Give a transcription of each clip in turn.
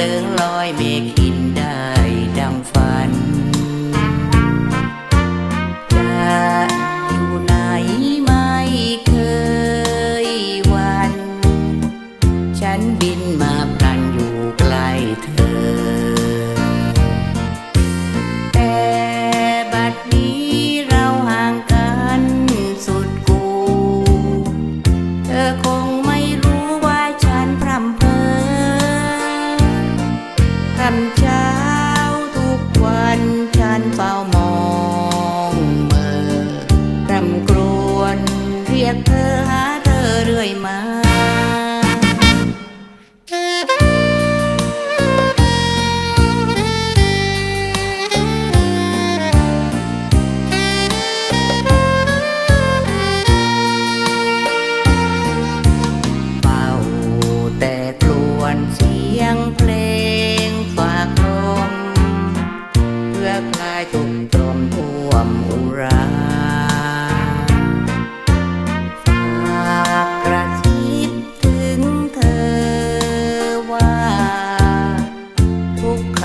เลิงลอยเมฆหินได้ดังฝัน จะอยู่ไหนไม่เคยวัน ฉันบินมา лето.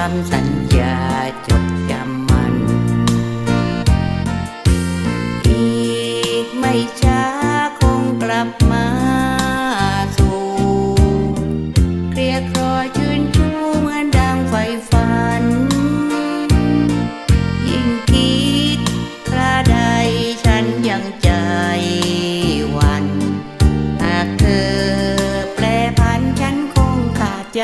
ซ้ำสัญญาจดจำมัน อีกไม่ช้าคงกลับมาสู่เครียดครอชื่นชูเหมือนดังไฟฝัน ยิ่งคิดคระใดฉันยังใจวัน หากเธอแปลพันฉันคงขาดใจ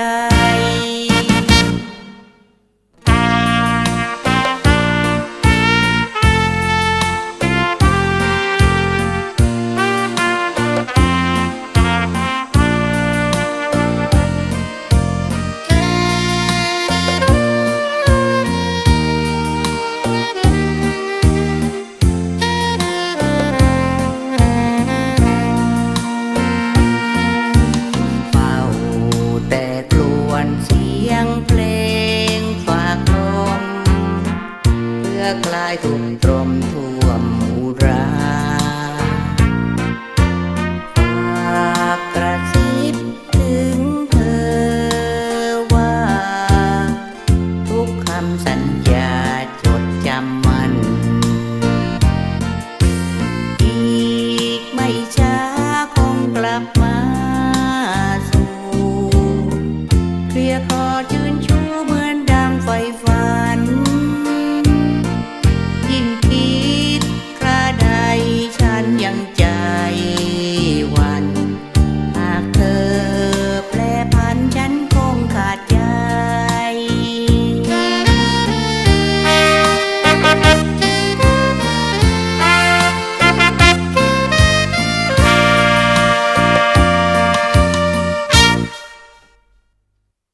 vai e volta.